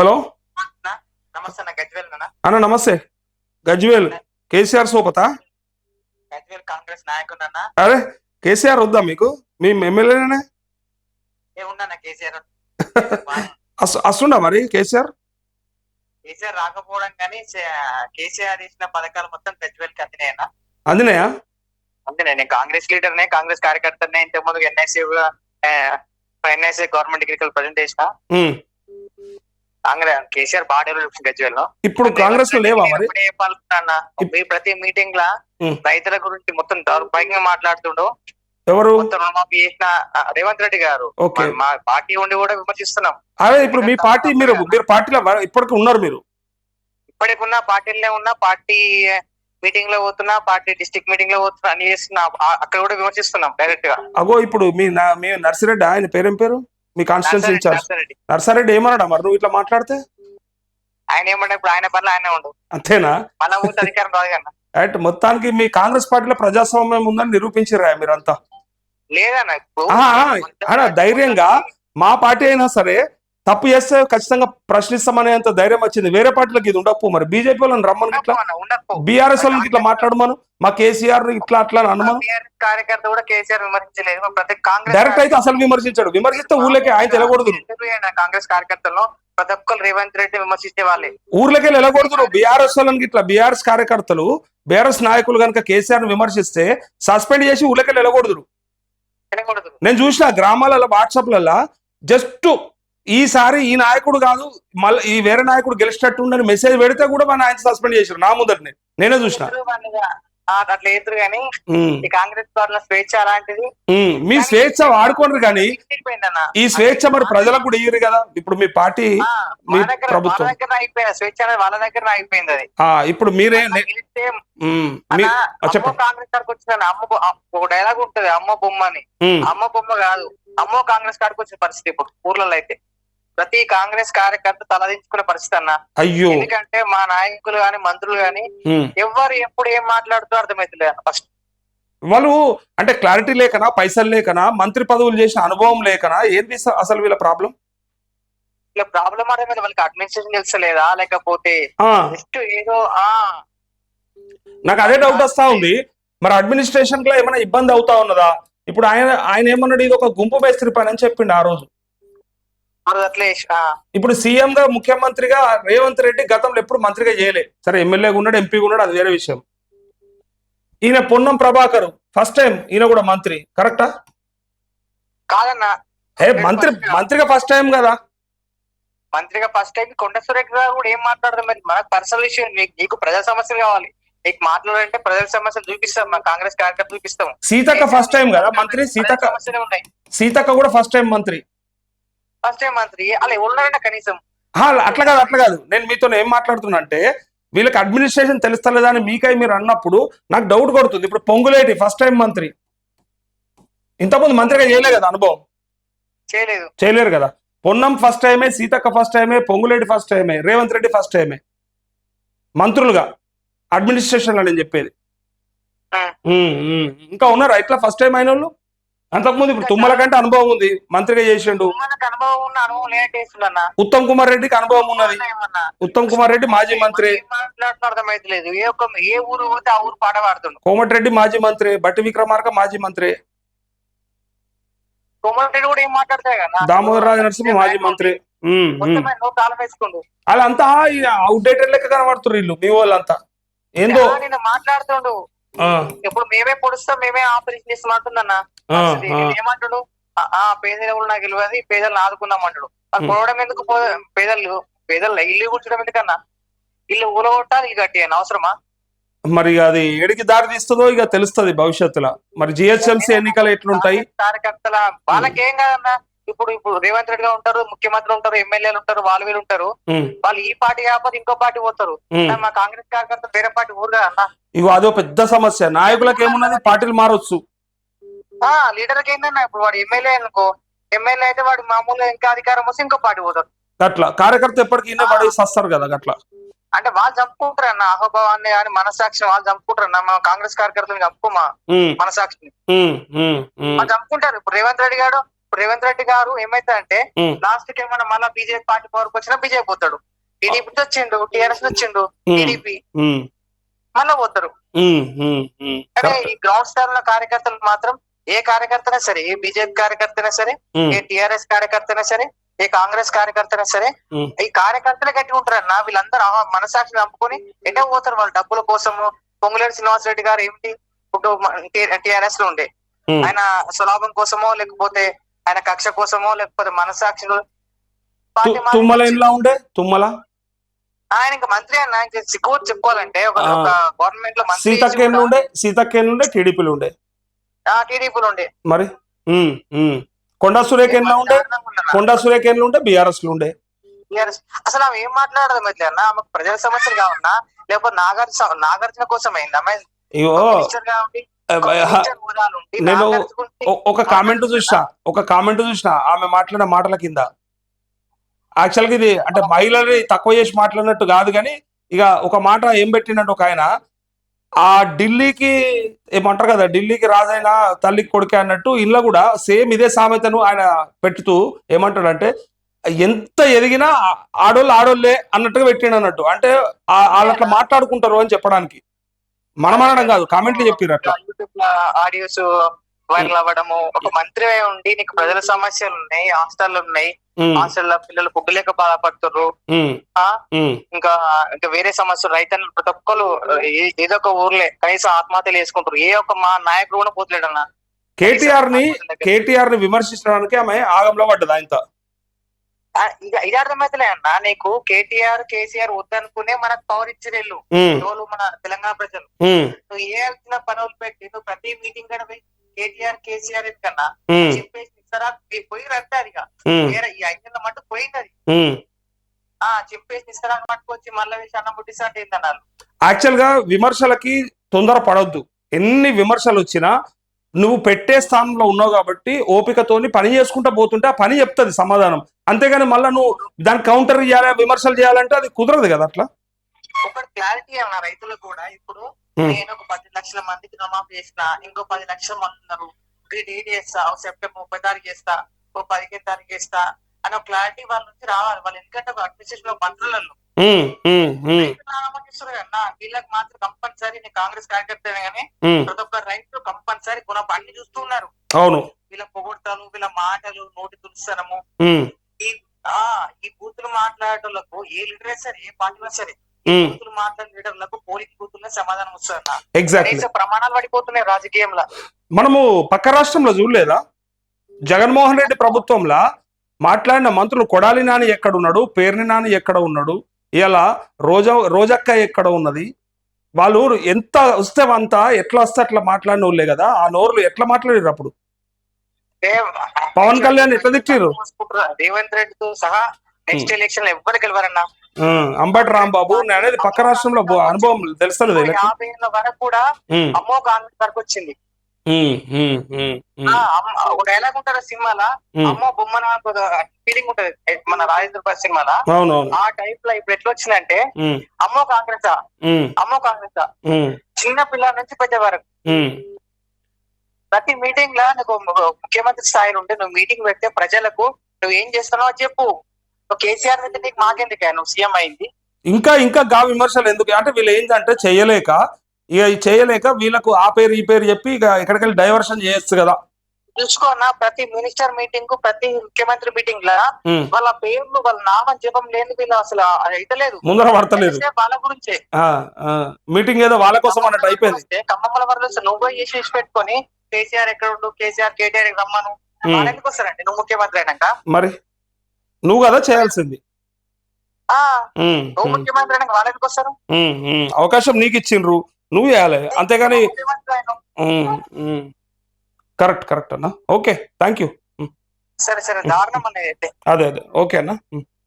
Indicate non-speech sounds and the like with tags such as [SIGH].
Hello? అన్నా, నమస్తే గజ్వేల్ అన్న. అన్న నమస్తే. గజ్వేల్ కేసీఆర్ సోపతా? అరే కేసీఆర్ వద్దా మీకు? మీ ఎమ్మెల్యేనే వస్తుండా [LAUGHS] మరి కేసీఆర్? కేసీఆర్ రాకపోవడం కానీ కేసీఆర్ ఇచ్చిన పథకాలు మొత్తం గజ్వేల్కి అందినాయన్న అందినాయా? అంతే నేను కాంగ్రెస్ లీడర్ నే కాంగ్రెస్ కార్యకర్తనే ఇంతకు ముందు NIC NIC government degree present చేసిన. కేసీఆర్ ఇప్పుడు కాంగ్రెస్లో లేవా మరి? మీ ప్రతి మీటింగ్ లా. రైతుల గురించి మొత్తం దౌర్భాగ్యంగా మాట్లాడుతుండు. ఎవరు? రేవంత్ రెడ్డి గారు. మా- పార్టీ ఉండి కూడా విమర్శిస్తున్నాం. అదే ఇప్పుడు మీ పార్టీ మీరు మీరు పార్టీలో ఇప్పటికి ఉన్నారు మీరు? ఇప్పటికున్న పార్టీలనే ఉన్నా పార్టీ మీటింగ్లో పోతున్నా పార్టీ డిస్ట్రిక్ట్ మీటింగ్లో పోతున్నా అన్ని చేస్తున్నా. అక్కడ కూడా విమర్శిస్తున్నాం డైరెక్ట్గా. అగో ఇప్పుడు మీ నర్సిరెడ్డి ఆయన పేరేం పేరు? మీ కాన్స్టిట్యూన్సీ ఇన్ఛార్జ్ నర్సారెడ్డి. ఏమన్నాడా మరి? నువ్వు ఇట్లా మాట్లాడితే? ఆయన ఏమన్నా ఇప్పుడు ఆయన పనులు ఆయనే ఉండు. అంతేనా? అధికారం రాదు రైట్ మొత్తానికి మీ కాంగ్రెస్ పార్టీలో ప్రజాస్వామ్యం ఉందని నిరూపించిరా మీరంతా. లేదన్న ధైర్యంగా మా పార్టీ అయినా సరే తప్పు చేస్తే ఖచ్చితంగా ప్రశ్నిస్తామనేంత ధైర్యం వచ్చింది. వేరే పార్టీలకు ఇది ఉండకపో మరి. బీజేపీ వాళ్ళని రమ్మని ఇట్లా. బీఆర్ఎస్ వాళ్ళకి ఇట్లా మాట్లాడమను. మా కేసీఆర్ ఇట్లా అట్లా అని అనమను. కార్యకర్త కూడా కేసీఆర్ విమర్శించలేదు. మరి ప్రతి కాంగ్రెస్ డైరెక్ట్ అయితే అసలు విమర్శించాడు. విమర్శిస్తే ఊళ్ళకి ఆయన తెలకూడదు కాంగ్రెస్ కార్యకర్తల్లో ప్రతి ఒక్కరు రేవంత్ రెడ్డి విమర్శించే వాళ్ళే. ఊర్లకి వెళ్ళి వెళ్ళకూడదు బీఆర్ఎస్ వాళ్ళకి ఇట్లా బీఆర్ఎస్ కార్యకర్తలు బీఆర్ఎస్ నాయకులు కనుక కేసీఆర్ విమర్శిస్తే సస్పెండ్ చేసి ఊళ్ళకి వెళ్ళి వెళ్ళకూడదు నేను చూసిన గ్రామాలలో వాట్సాప్లలో జస్ట్ ఈసారి ఈ నాయకుడు కాదు మళ్ళీ ఈ వేరే నాయకుడు గెలిచినట్టు ఉండని మెసేజ్ పెడితే కూడా మన ఆయన సస్పెండ్ చేశారు నా ముందరనే నేనే చూసిన. అట్లా ఎదురు కానీ కాంగ్రెస్ పార్టీలో స్వేచ్ఛ అలాంటిది. మీ స్వేచ్ఛ వాడుకోండి కానీ ఈ స్వేచ్ఛ మరి ప్రజలకు కూడా ఇయ్యరు కదా? ఇప్పుడు మీ పార్టీ మీ ప్రభుత్వం. దగ్గర అయిపోయింది. స్వేచ్ఛ వాళ్ళ దగ్గర అయిపోయింది అది. ఇప్పుడు మీరే. కాంగ్రెస్ కాడికి వచ్చిందని అమ్మ డైలాగ్ ఉంటది అమ్మ బొమ్మ అని. అమ్మ బొమ్మ కాదు అమ్మో కాంగ్రెస్ కాడికి వచ్చిన పరిస్థితి ఇప్పుడు ఊర్లలో అయితే. ప్రతి కాంగ్రెస్ కార్యకర్త తలదించుకునే పరిస్థితి అన్న. అయ్యో. ఎందుకంటే మా నాయకులు గాని మంత్రులు గాని. ఎవరు ఎప్పుడు ఏం మాట్లాడుతూ అర్థమైతలేదు ఫస్ట్. వాళ్ళు అంటే క్లారిటీ లేకనా పైసలు లేకనా మంత్రి పదవులు చేసిన అనుభవం లేకనా? ఏంది అస- అసలు వీళ్ళ ప్రాబ్లం? ఇలా ప్రాబ్లం అర్థమైంది వాళ్ళకి అడ్మినిస్ట్రేషన్ తెలుసలేదా? లేకపోతే జస్ట్ ఏదో ఆ. నాకు అదే డౌట్ వస్తా ఉంది. మరి అడ్మినిస్ట్రేషన్లో ఏమైనా ఇబ్బంది అవుతా ఉన్నదా? ఇప్పుడు ఆయన ఆయన ఏమన్నాడు ఇది ఒక గుంపు మేస్త్రి పని అని చెప్పిండు ఆ రోజు. ఇప్పుడు సీఎం గా ముఖ్యమంత్రిగా రేవంత్ రెడ్డి గతంలో ఎప్పుడు మంత్రిగా చేయలే. సరే ఎమ్మెల్యేగా ఉన్నాడు ఎంపీగా ఉన్నాడు అది వేరే విషయం. ఈయన పొన్నం ప్రభాకర్ ఫస్ట్ టైం ఈయన కూడా మంత్రి. కరెక్టా కాదన్న. ఏ మంత్రి మంత్రిగా ఫస్ట్ టైం కదా? మంత్రిగా ఫస్ట్ టైం కొండ సురేఖ గారు కూడా ఏం మాట్లాడదు మరి? మనకు పర్సనల్ విషయం నీకు ప్రజా సమస్యలు కావాలి. నీకు మాట్లాడాలంటే ప్రజల సమస్యలు చూపిస్తాం మా కాంగ్రెస్ కార్యకర్త చూపిస్తాం. సీతక్క ఫస్ట్ టైం కదా మంత్రి? సీతక్క సమస్యలే ఉన్నాయి. సీతక్క కూడా ఫస్ట్ టైం మంత్రి. ఫస్ట్ టైం మంత్రి. అలా ఉన్నారంటే కనీసం. అట్లా కాదు అట్లా కాదు. నేను మీతో ఏం మాట్లాడుతున్నా అంటే వీళ్ళకి అడ్మినిస్ట్రేషన్ తెలుస్తలేదా అని మీకై మీరు అన్నప్పుడు నాకు డౌట్ కొడుతుంది. ఇప్పుడు పొంగులేటి ఫస్ట్ టైం మంత్రి. ఇంతకుముందు మంత్రిగా చేయలే కదా అనుభవం? చేయలేదు. చేయలేరు కదా. పొన్నం ఫస్ట్ టైమే సీతక్క ఫస్ట్ టైమే పొంగులేటి ఫస్ట్ టైమే రేవంత్ రెడ్డి ఫస్ట్ టైమే మంత్రులుగా. అడ్మినిస్ట్రేషన్లో నేను చెప్పేది. ఇంకా ఉన్నారా? ఇట్లా ఫస్ట్ టైం అయిన వాళ్ళు అంతకుముందు ఇప్పుడు తుమ్మల కంటే అనుభవం ఉంది. మంత్రిగా చేసిండు. మనకు అనుభవం ఉన్న అనుభవం లేటేస్తున్నా ఉత్తమ్ కుమార్ రెడ్డికి అనుభవం ఉన్నది. ఉత్తమ్ కుమార్ రెడ్డి మాజీ మంత్రి. మాట్లాడుతున్న అర్థమైతలేదు ఏ ఒక్క ఏ ఊరు పోతే ఆ ఊరు కోమటిరెడ్డి మాజీ మంత్రి బట్టి విక్రమార్క మాజీ మంత్రి. కూడా ఏం మాట్లాడతాయి కదా? దామోదర్ రాజ నరసింహ మాజీ మంత్రి. వాళ్ళంతా అవుట్డేటెడ్ లెక్క కనబడుతున్నారు వీళ్ళు మీ వాళ్ళంతా. ఏందో? మాట్లాడుతుండు. ఇప్పుడు మేమే పొడుస్తాం మేమే ఆపరేషన్ చేస్తాం అంటుందన్న ఏమంటాడు ఆ, పేదలు నాకు తెలియదు పేదలను ఆదుకుందాం అంటాడు అది. కొనడం ఎందుకు పేదలు పేదలు ఇల్లు కూర్చోడం ఎందుకన్నా? ఇల్లు ఊలగొట్టాలి ఇల్లు కట్టేయను అవసరమా? మరి అది ఏడికి దారి తీస్తుందో ఇక తెలుస్తుంది భవిష్యత్తులో. మరి జిహెచ్ఎంసీ ఎన్నికలు ఎట్లుంటాయి? కార్యకర్తల వాళ్ళకేం కాదన్నా? ఇప్పుడు ఇప్పుడు రేవంత్ రెడ్డి గారు ఉంటారు ముఖ్యమంత్రి ఉంటారు ఎమ్మెల్యేలు ఉంటారు వాళ్ళు వీళ్ళు ఉంటారు. వాళ్ళు ఈ పార్టీ కాకపోతే ఇంకో పార్టీ పోతారు. మా కాంగ్రెస్ కార్యకర్త వేరే పార్టీ ఊరు కదా అన్న? ఇగో అదో పెద్ద సమస్య. నాయకులకు ఏమున్నది పార్టీలు మారొచ్చు. ఆ లీడర్కి ఏంటన్నా ఇప్పుడు వాడు ఎమ్మెల్యే అనుకో ఎమ్మెల్యే అయితే వాడు మామూలుగా ఇంకా అధికారం వస్తే ఇంకో పార్టీ పోతారు అట్లా కార్యకర్త ఎప్పటికీ వస్తారు కదా అట్లా అంటే వాళ్ళు చంపుకుంటారు అన్న అహోభావాన్ని కానీ మనసాక్షిని వాళ్ళు చంపుకుంటారు అన్న మా కాంగ్రెస్ కార్యకర్తలు చంపుకోమా? మనసాక్షిని. వాళ్ళు చంపుకుంటారు. ఇప్పుడు రేవంత్ రెడ్డి గారు ఇప్పుడు రేవంత్ రెడ్డి గారు ఏమైతుందంటే ఉమ్, లాస్ట్కి ఏమన్నా మళ్ళీ బీజేపీ పార్టీ పవర్కి వచ్చినా బీజేపీ పోతాడు. టీడీపీ వచ్చిండు టీఆర్ఎస్ వచ్చిండు టీడీపీ. మళ్ళా పోతారు. కరెక్ట్. ఈ గ్రౌండ్ స్థాయి ఉన్న కార్యకర్తలు మాత్రం ఏ కార్యకర్తనా సరే ఏ బీజేపీ కార్యకర్తనా సరే ఏ టిఆర్ఎస్ కార్యకర్తనా సరే ఏ కాంగ్రెస్ కార్యకర్తనా సరే. ఈ కార్యకర్తలు గట్టి ఉంటారన్న వీళ్ళందరూ ఆ మనసాక్షిని చంపుకొని ఎటో పోతారు వాళ్ళ డబ్బుల కోసము. పొంగులేటి శ్రీనివాస్ రెడ్డి గారు ఏమిటి? ఇప్పుడు టిఆర్ఎస్లో ఉండే. ఆయన స్వలాభం కోసమో లేకపోతే ఆయన కక్ష కోసమో లేకపోతే మనసాక్షిలో తుమ్మల ఉండే? ఆయన ఇంకా మంత్రి అన్న సిగ్గు చెప్పుకోవాలంటే ఒక. గవర్నమెంట్లో మంత్రి సీతక్క ఎన్ని ఉండే? సీతక్క ఎన్ని ఉండే? టీడీపీలు ఉండే? టీడీపీలో ఉండే మరి. కొండా సురేఖ ఎన్ని ఉండే? కొండా సురేఖ ఎన్ని ఉండే? బీఆర్ఎస్లో ఉండే. అసలు ఆమె ఏం మాట్లాడదు మధ్య అన్న? ఆమెకు ప్రజల సమస్యలు కావన్నా లేకపోతే నాగార్జున నాగార్జున కోసం అయింది. నేను ఒక కామెంట్ చూసిన ఒక కామెంట్ చూసిన ఆమె మాట్లాడిన మాటల కింద. యాక్చువల్గా ఇది అంటే మహిళల్ని తక్కువ చేసి మాట్లాడినట్టు కాదు కానీ ఇక ఒక మాట ఏం పెట్టినట్టు ఒక ఆయన ఆ ఢిల్లీకి ఏమంటారు కదా ఢిల్లీకి రాజైన తల్లికి కొడుకే అన్నట్టు ఇలా కూడా సేమ్ ఇదే సామెతను ఆయన పెట్టుతూ ఏమంటాడంటే ఎంత ఎదిగినా ఆడోళ్ళు ఆడోళ్ళే అన్నట్టుగా పెట్టాడు అన్నట్టు. అంటే ఆ- వాళ్ళు అట్లా మాట్లాడుకుంటారు అని చెప్పడానికి. మనం అనడం కాదు కామెంట్లు చెప్పారు అట్లా. ఆడియోస్ వైరల్ అవ్వడము ఒక మంత్రి ఉండి నీకు ప్రజల సమస్యలు ఉన్నాయి హాస్టల్ ఉన్నాయి హాస్టల్లో పిల్లలు బాధపడుతుర్రు. ఆ? ఉమ్, ఇంకా ఇంకా వేరే సమస్యలు రైతన్నులు ప్రతి ఒక్కరు ఏదో ఒక ఊర్లే కనీసం ఆత్మహత్యలు చేసుకుంటారు ఏ ఒక్క మా నాయకుడు కూడా పోతలేడు అన్న కేటీఆర్ని కేటీఆర్ని విమర్శించడానికి ఆమె ఆగంలో పడ్డది ఆయనతో. ఇది అర్థమైతలే అన్న. నీకు కేటీఆర్ కేసీఆర్ వద్దనుకునే మనకు పవర్ ఇచ్చిరేళ్ళు మన తెలంగాణ ప్రజలు. నువ్వు ఏ వచ్చిన పనులు పెట్టి నువ్వు ప్రతి మీటింగ్ కడ కేటీఆర్ కేసీఆర్ కన్నా చెప్పేసి మీరు పోయి అది ఇక. ఈ ఐదు మట్టు పోయింది. ఆ చెప్పేసి ఇస్తారా పట్టుకొచ్చి మళ్ళీ వేసి అన్నం పుట్టిస్తా అంటే ఏంటన్నారు యాక్చువల్గా విమర్శలకి తొందర పడొద్దు ఎన్ని విమర్శలు వచ్చినా నువ్వు పెట్టే స్థానంలో ఉన్నావు కాబట్టి ఓపికతోని పని చేసుకుంటా పోతుంటే ఆ పని చెప్తుంది సమాధానం అంతేగాని మళ్ళీ నువ్వు దాన్ని కౌంటర్ చేయాలి విమర్శలు చేయాలంటే అది కుదరదు కదా అట్లా ఒకటి క్లారిటీ ఏమన్నా రైతులకు కూడా ఇప్పుడు. నేను ఒక పది లక్షల మందికి రుణమాఫీ చేసిన ఇంకో పది లక్షల మంది ఉన్నారు డేట్ చేస్తా ఓ సెప్టెంబర్ ముప్పై తారీఖు చేస్తా ఓ పదిహేను తారీఖు చేస్తా అని ఒక క్లారిటీ వాళ్ళ నుంచి రావాలి. వాళ్ళు ఎందుకంటే ఒక అడ్మినిస్ట్రేషన్లో మంత్రులలో. రామకృష్ణ అన్న వీళ్ళకి మాత్రం కంపల్సరీ నేను కాంగ్రెస్ కార్యకర్త కానీ. ప్రతి ఒక్క రైతు కంపల్సరీ గుణ అన్ని చూస్తున్నారు అవును. వీళ్ళ పొగొడతాలు వీళ్ళ మాటలు నోటి తులసనము ఉమ్, ఈ ఆ ఈ బూతులు మాట్లాడేటోళ్ళకు ఏ లీడర్ సరే ఏ పార్టీ సరే ఈ ఉమ్. బూతులు మాట్లాడే లీడర్లకు సమాధానం వస్తుందన్న. ఎగ్జాక్ట్లీ కనీస ప్రమాణాలు పడిపోతున్నాయి రాజకీయంలో. మనము పక్క రాష్ట్రంలో చూడలేదా? జగన్మోహన్ రెడ్డి ప్రభుత్వంలో మాట్లాడిన మంత్రులు కొడాలి నాని ఎక్కడ ఉన్నాడు? పేర్ని నాని ఎక్కడ ఉన్నాడు? ఇలా రోజా రోజక్క ఎక్కడ ఉన్నది? వాళ్ళు ఎంత వస్తే అంత ఎట్లా వస్తే అట్లా మాట్లాడిన వాళ్ళే కదా. ఆ నోరులు ఎట్లా మాట్లాడారు అప్పుడు? పవన్ కళ్యాణ్ ఎట్లా తిట్టిర్రు? రేవంత్ రెడ్డితో సహా నెక్స్ట్ ఎలక్షన్లో ఎవ్వరు గెలవరన్నా? అంబటి రాంబాబు అనేది పక్క రాష్ట్రంలో అనుభవం తెలుస్తలేదు వీళ్ళకి. యాభై ఏళ్ళ వరకు కూడా అమ్మో కాంగ్రెస్ వరకు వచ్చింది. ఒక డైలాగ్ ఉంటుందా సినిమాలో. అమ్మో బొమ్మ నాకు ఫీలింగ్ ఉంటది. మన రాజేంద్ర ప్రసాద్ సినిమాలో. ఆ టైప్లో ఇప్పుడు ఎట్లా వచ్చిందంటే అమ్మో కాంగ్రెస్ అమ్మో కాంగ్రెస్ చిన్న పిల్లల నుంచి పెద్ద వరకు. ప్రతి మీటింగ్లో నీకు ముఖ్యమంత్రి స్థాయిలో ఉంటే నువ్వు మీటింగ్ పెడితే ప్రజలకు నువ్వు ఏం చేస్తున్నావో చెప్పు. కేసీఆర్ అయితే నీకు మాకెందుకే నువ్వు సీఎం అయింది. ఇంకా ఇంకా గా విమర్శలు ఎందుకు? అంటే వీళ్ళు ఏంటంటే చేయలేక ఇక చేయలేక వీళ్ళకు ఆ పేరు ఈ పేరు చెప్పి ఇక ఎక్కడికెళ్ళి డైవర్షన్ చేయొచ్చు కదా. చూసుకోనా ప్రతి మినిస్టర్ మీటింగ్ ప్రతి ముఖ్యమంత్రి మీటింగ్లో వాళ్ళ పేర్లు వాళ్ళ నామం జపం లేని వీళ్ళు అసలు అయితలేదు. ముందర పడతలేదు. వాళ్ళ గురించే. మీటింగ్ ఏదో వాళ్ళ కోసం అన్నట్టు అయిపోయింది. ఖమ్మంలో వరద నువ్వు చేసి పెట్టుకొని కేసీఆర్ ఎక్కడ ఉండు? కేసీఆర్ కేటీఆర్ రమ్మను వాళ్ళు ఎందుకు వస్తారండి? నువ్వు ముఖ్యమంత్రి అయినాక? మరి? నువ్వు కదా చేయాల్సింది. అవకాశం నీకు ఇచ్చిండ్రు. నువ్వు చేయాలి. అంతేగాని. కరెక్ట్ కరెక్ట్ అన్న. ఓకే థ్యాంక్ యూ సరే సరే దారుణం అదే అదే. ఓకే అన్న.